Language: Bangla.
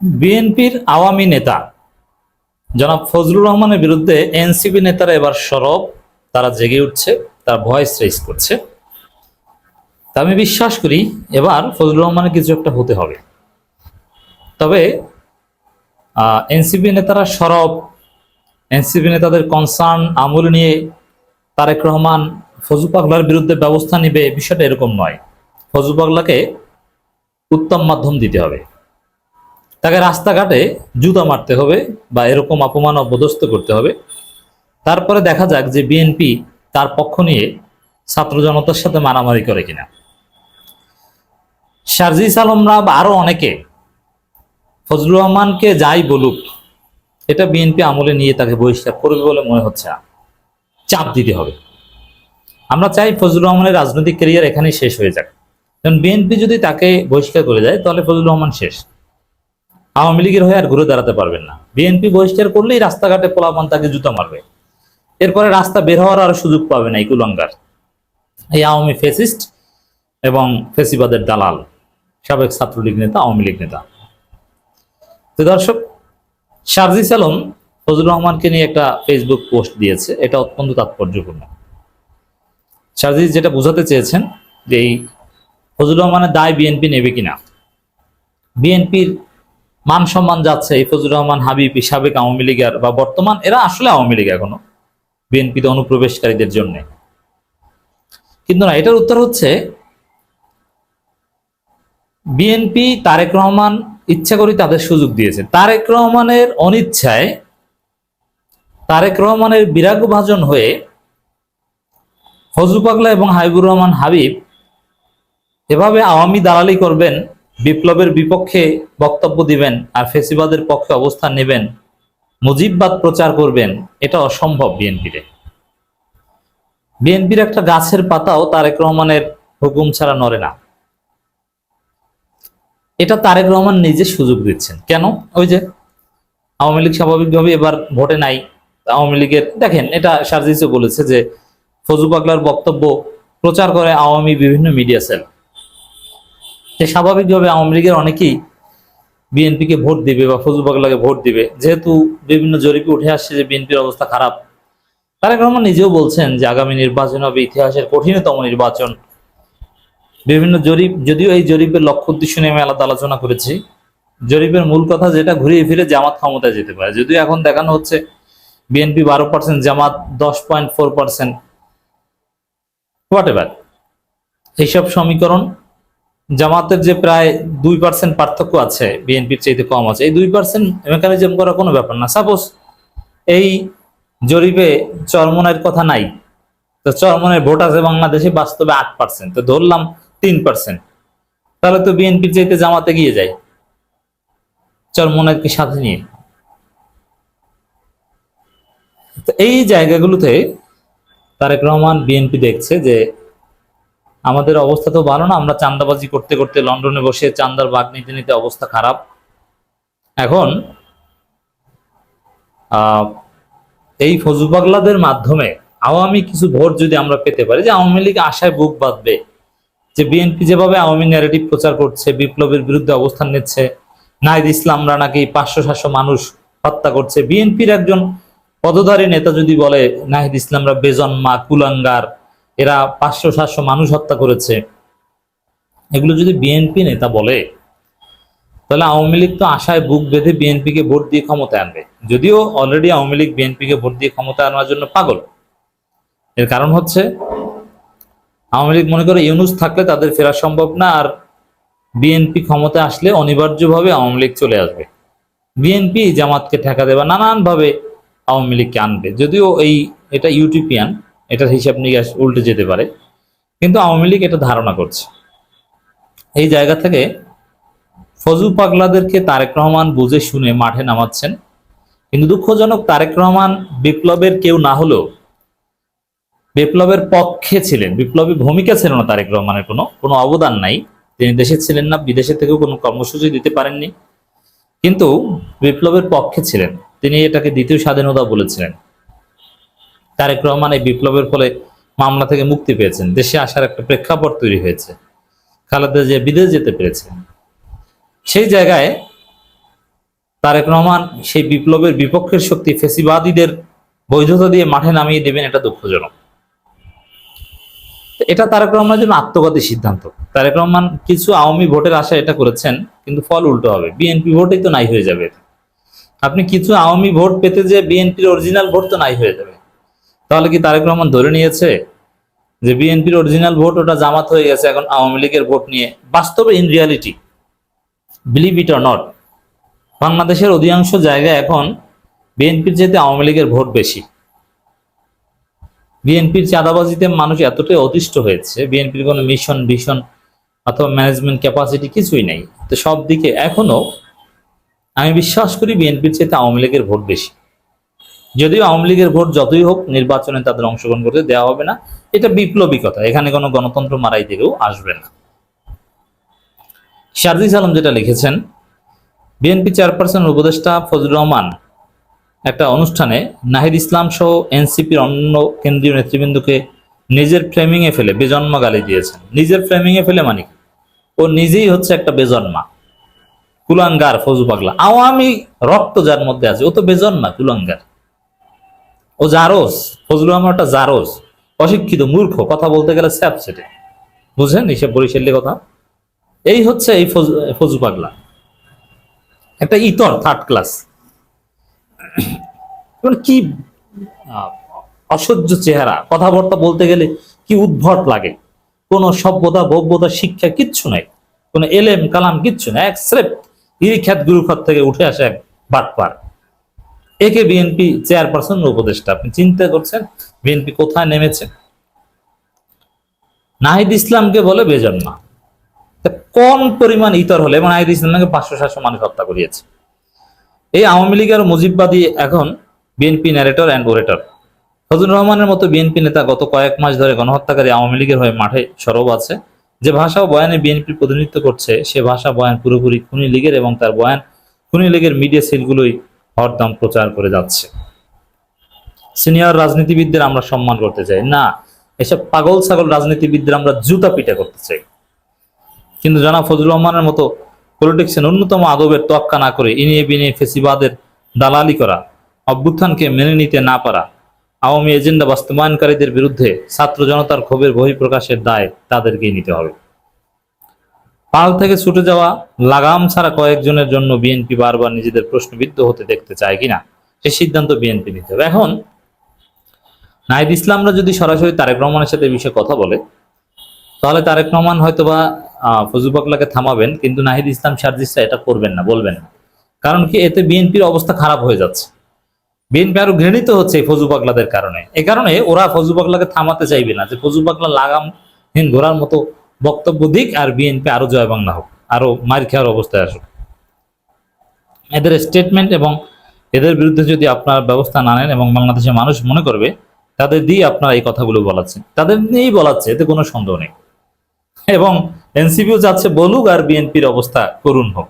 বিএনপির আওয়ামী নেতা। জনাব ফজলুর রহমানের বিরুদ্ধে এনসিপি নেতারা এবার সরব, তারা জেগে উঠছে, তারা ভয়েস রেজ করছে। তা আমি বিশ্বাস করি, এবার ফজলুর রহমানের কিছু একটা হতে হবে। তবে এনসিপি নেতারা সরব, এনসিপি নেতাদের কনসার্ন আমল নিয়ে তারেক রহমান ফজু পাগলার বিরুদ্ধে ব্যবস্থা নিবে, বিষয়টা এরকম নয়। ফজু পাগলাকে উত্তম মাধ্যম দিতে হবে। তাকে রাস্তাঘাটে জুতা মারতে হবে বা এরকম অপমান অপদস্থ করতে হবে। তারপরে দেখা যাক যে বিএনপি তার পক্ষ নিয়ে ছাত্র জনতার সাথে মারামারি করে কিনা। শারজিস আলমরা বা আরও অনেকে, ফজলুর রহমানকে যাই বলুক, এটা বিএনপি আমলে নিয়ে তাকে বহিষ্কার করবে বলে মনে হচ্ছে চাপ দিতে হবে। আমরা চাই ফজলুর রহমানের রাজনৈতিক ক্যারিয়ার এখানেই শেষ হয়ে যাক। কারণ বিএনপি যদি তাকে বহিষ্কার করে যায় তাহলে ফজলুর রহমান শেষ। আওয়ামী লীগের হয়ে আর ঘুরে দাঁড়াতে পারবেন না। বিএনপি বহিষ্কার করলেই রাস্তাঘাটে পোলাপান তাকে জুতো মারবে। এরপরে রাস্তা বের হওয়ার আর সুযোগ পাবে না এই এই আওয়ামী ফেসিস্ট এবং ফেসিবাদের দালাল, সাবেক ছাত্রলীগ নেতা, আওয়ামী লীগ নেতা। তো দর্শক শারজিস আলম ফজলুর রহমানকে নিয়ে একটা ফেসবুক পোস্ট দিয়েছে। এটা অত্যন্ত তাৎপর্যপূর্ণ। শারজিস যেটা বোঝাতে চেয়েছেন যে এই ফজলুর রহমানের দায় বিএনপি নেবে কিনা। বিএনপির মান সম্মান যাচ্ছে, এই ফজলুর রহমান হাবিব সাবেক আওয়ামী লীগের বা বর্তমান, এরা আসলে আওয়ামী লীগ এখনও, বিএনপিতে অনুপ্রবেশকারীদের জন্য। কিন্তু না, এটার উত্তর হচ্ছে, বিএনপি তারেক রহমান ইচ্ছা করে তাদের সুযোগ দিয়েছে। তারেক রহমানের অনিচ্ছায়, তারেক রহমানের বিরাগ ভাজন হয়ে ফজলু পাগলা এবং হাবিবুর রহমান হাবিব এভাবে আওয়ামী দালালি করবেন বিপ্লবের বিপক্ষে বক্তব্য দিবেন আর ফেসিবাদের পক্ষে অবস্থান নেবেন, মুজিববাদ প্রচার করবেন, এটা অসম্ভব বিএনপির। বিএনপির একটা গাছের পাতাও তারেক রহমানের হুকুম ছাড়া নড়ে না। এটা তারেক রহমান নিজে সুযোগ দিচ্ছেন। কেন? ওই যে আওয়ামী লীগ স্বাভাবিকভাবে এবার ভোটে নাই। আওয়ামী লীগের, দেখেন, এটা সার্জিসও বলেছে যে ফজু পাগলার বক্তব্য প্রচার করে আওয়ামী বিভিন্ন মিডিয়া সেল। যে স্বাভাবিকভাবে আওয়ামী লীগের অনেকেই বিএনপিকে ভোট দিবে বা ফজল পাগলাকে ভোট দিবে। যেহেতু বিভিন্ন জরিপে উঠে আসছে যে বিএনপির অবস্থা খারাপ। তারেক রহমান নিজেও বলছেন যে আগামী নির্বাচন হবে ইতিহাসের কঠিনতম নির্বাচন। বিভিন্ন জরিপ, যদিও এই জরিপের লক্ষ্য উদ্দেশ্য নিয়ে আমি আলাদা আলোচনা করেছি। জরিপের মূল কথা যেটা, ঘুরিয়ে ফিরে জামাত ক্ষমতায় যেতে পারে। যদিও এখন দেখানো হচ্ছে বিএনপি বারো পার্সেন্ট জামাত দশ point four percent whatever এইসব সমীকরণ জামাতের যে প্রায় দুই পার্সেন্ট পার্থক্য আছে, বিএনপির চাইতে কম আছে, এই দুই পার্সেন্ট মেকানিজম করা কোনো ব্যাপার না। সাপোজ এই জরিপে চরমনের কথা নাই, তো চরমনের ভোট আছে বাংলাদেশে বাস্তবে আট পার্সেন্ট তো ধরলাম তিন পার্সেন্ট তাহলে তো বিএনপির চাইতে জামাতে গিয়ে যায়। চরমনের কি সাথে নিয়ে? তো এই জায়গাগুলোতে তারেক রহমান বিএনপি দেখছে যে আমাদের অবস্থা তো ভালো না, আমরা চান্দাবাজি করতে করতে লন্ডনে বসে চান্দার বাগ নিতে নিতে অবস্থা খারাপ। এখন এই ফজু পাগলাদের মাধ্যমে আওয়ামী কিছু ভোট যদি আমরা পেতে পারি, যে আওয়ামী লীগ আশায় বুক বাঁধবে, যে বিএনপি যেভাবে আওয়ামী ন্যারেটিভ প্রচার করছে, বিপ্লবের বিরুদ্ধে অবস্থান নিচ্ছে, নাহিদ ইসলামরা নাকি পাঁচশো সাতশো মানুষ হত্যা করছে, বিএনপির একজন পদধারী নেতা যদি বলে, নাহিদ ইসলামরা বেজন্মা কুলাঙ্গার এরা পাঁচশো, সাতশো মানুষ হত্যা করেছে। এগুলো যদি বিএনপি নেতা বলে। তাহলে আওয়ামী লীগ তো আশায় বুক বেঁধে বিএনপিকে ভোট দিয়ে ক্ষমতায় আনবে। যদিও অলরেডি আওয়ামী লীগ বিএনপিকে ভোট দিয়ে ক্ষমতায় আনার জন্য পাগল। এর কারণ হচ্ছে, আওয়ামী লীগ মনে করে ইউনুস থাকলে তাদের ফেরা সম্ভব না, আর বিএনপি ক্ষমতায় আসলে অনিবার্যভাবে আওয়ামী লীগ চলে আসবে। বিএনপি জামাতকে ঠেকা দেবে, নানানভাবে আওয়ামী লীগকে আনবে। যদিও এই, এটা ইউটিপিয়ান এটার হিসাব নিকাশ উল্টে যেতে পারে। কিন্তু আওয়ামী লীগ এটা ধারণা করছে। এই জায়গা থেকে ফজু পাগলাদেরকে তারেক রহমান বুঝে শুনে মাঠে নামাচ্ছেন। কিন্তু দুঃখজনক, তারেক রহমান বিপ্লবের কেউ না হলেও বিপ্লবের পক্ষে ছিলেন। বিপ্লবী ভূমিকা ছিল না তারেক রহমানের কোনো কোনো অবদান নাই। তিনি দেশে ছিলেন না, বিদেশে থেকেও কোনো কর্মসূচি দিতে পারেননি। কিন্তু বিপ্লবের পক্ষে ছিলেন। তিনি এটাকে দ্বিতীয় স্বাধীনতা বলেছিলেন। তারেক রহমান এই বিপ্লবের ফলে মামলা থেকে মুক্তি পেয়েছেন। দেশে আসার একটা প্রেক্ষাপট তৈরি হয়েছে। খালেদা যে বিদেশ যেতে পেরেছে সেই জায়গায় তারেক রহমান সেই বিপ্লবের বিপক্ষের শক্তি ফেসিবাদীদের বৈধতা দিয়ে মাঠে নামিয়ে দেবেন এটা দুঃখজনক। এটা তারেক রহমানের জন্য আত্মঘাতী সিদ্ধান্ত। তারেক রহমান কিছু আওয়ামী ভোটের আশা এটা করেছেন, কিন্তু ফল উল্টো হবে। বিএনপি ভোটেই তো নাই হয়ে যাবে আপনি কিছু আওয়ামী ভোট পেতে যে বিএনপির অরিজিনাল ভোট তো নাই হয়ে যাবে। তাহলে কি তারেক রহমান ধরে নিয়েছে যে বিএনপির অরিজিনাল ভোট ওটা জামাত হয়ে গেছে এখন আওয়ামী লীগের ভোট নিয়ে? বাস্তবে in reality believe it or not বাংলাদেশের অধিকাংশ জায়গায় এখন বিএনপির যেতে আওয়ামী লীগের ভোট বেশি। বিএনপির চাঁদাবাজিতে মানুষ এতটাই অতিষ্ঠ হয়েছে, বিএনপির কোনো মিশন ভিশন অথবা ম্যানেজমেন্ট ক্যাপাসিটি কিছুই নেই। তো সব দিকে এখনও আমি বিশ্বাস করি বিএনপির চেয়ে আওয়ামী লীগের ভোট বেশি। যদিও আওয়ামী লীগের ভোট যতই হোক নির্বাচনে তাদের অংশগ্রহণ করতে দেওয়া হবে না, এটা বিপ্লবী কথা এখানে কোনো গণতন্ত্র মারাই থেকেও আসবে না। শারজিস আলম যেটা লিখেছেন, বিএনপি চেয়ারপারসন উপদেষ্টা ফজলুর রহমান একটা অনুষ্ঠানে নাহিদ ইসলাম সহ এনসিপির অন্য কেন্দ্রীয় নেতৃবৃন্দকে নিজের ফ্রেমিং এ ফেলে বেজন্মা গালি দিয়েছেন। নিজের ফ্রেমিং এ ফেলে মানে ও নিজেই হচ্ছে একটা বেজন্মা। কুলাঙ্গার ফজু পাগলা। আওয়ামী রক্ত যার মধ্যে আছে, ও তো বেজন্মা, কুলাঙ্গার। ও জারোস ফজলুর রহমান একটা জারোস অশিক্ষিত মূর্খ কথা বলতে গেলে স্যাপ সেটে বুঝলেন এইসব বরিশালের কথা? এই হচ্ছে এই ফজু পাগলা। একটা ইতর থার্ড ক্লাস মানে কি আহ, অসহ্য চেহারা। কথাবার্তা বলতে গেলে কি উদ্ভট লাগে। কোনো সভ্যতা ভব্যতা শিক্ষা কিচ্ছু নাই। কোনো এলেম কালাম কিচ্ছু নাই। এক স্রেফ ইরিখ্যাত গুরুখাত থেকে উঠে আসে এক বাটপার। একে বিএনপি চেয়ারপারসন উপদেষ্টা। আপনি চিন্তা করছেন, বিএনপি কোথায় নেমেছে? নাহিদ ইসলামকে বলে বেজন্মা কোন পরিমাণ ইতর হলে? এবং নাহিদ ইসলামকে পাঁচশো সাতশো মানুষ হত্যা করিয়েছে। এই আওয়ামী লীগের মুজিববাদী এখন BNP narrator and orator Fazlur রহমানের মতো বিএনপি নেতা গত কয়েক মাস ধরে গণহত্যাকারী আওয়ামী লীগের হয়ে মাঠে সরব আছে। যে ভাষা ও বয়ানে বিএনপির প্রতিনিধিত্ব করছে, সে ভাষা বয়ান পুরোপুরি খুনি লীগের এবং তার বয়ান খুনি লীগের মিডিয়া সেলগুলোই হরদম প্রচার করে যাচ্ছে। সিনিয়র রাজনীতিবিদদের আমরা সম্মান করতে চাই। না, এসব পাগল ছাগল রাজনীতিবিদদের আমরা জুতা পিটা করতে চাই। কিন্তু জনাব ফজলুর রহমানের মতো পলিটিক্সের ন্যূনতম আদবের তোয়াক্কা না করে ইনিয়ে বিনিয়ে ফেসিবাদের দালালি করা, অভ্যুত্থানকে মেনে নিতে না পারা, আওয়ামী এজেন্ডা বাস্তবায়নকারীদের বিরুদ্ধে ছাত্র জনতার ক্ষোভের বহিঃপ্রকাশের দায় তাদেরকেই নিতে হবে। পাল থেকে ছুটে যাওয়া লাগাম ছাড়া কয়েকজনের জন্য বিএনপি বারবার নিজেদের প্রশ্নবিদ্ধ হতে দেখতে চায় কিনা সে সিদ্ধান্ত বিএনপি নিতে হবে। এখন নাহিদ ইসলামরা যদি সরাসরি তারেক রহমানের সাথে বিষয়ে কথা বলে তাহলে তারেক রহমান হয়তোবা আহ, ফজলু পাগলাকে থামাবেন কিন্তু নাহিদ ইসলাম সার্জিসরা এটা করবেন না বলবেন না। কারণ কি এতে বিএনপির অবস্থা খারাপ হয়ে যাচ্ছে। বিএনপি আরও ঘৃণিত হচ্ছে এই ফজু পাগলাদের কারণে। এ কারণে ওরা ফজু পাগলাকে থামাতে চাইবে না যে ফজু পাগলা লাগামহীন ঘোরার মতো বক্তব্য দিক আর বিএনপি আরও জয় বাংলা হোক, আরও মার খেয়ার অবস্থায় আসুক। এদের স্টেটমেন্ট এবং এদের বিরুদ্ধে যদি আপনার ব্যবস্থা না নেন এবং বাংলাদেশের মানুষ মনে করবে, তাদের দিয়ে আপনার এই কথাগুলো বলাচ্ছেন। তাদের নিয়েই বলাচ্ছে, এতে কোনো সন্দেহ নেই। এবং এনসিপিও যাচ্ছে বলুক আর বিএনপির অবস্থা করুণ হোক।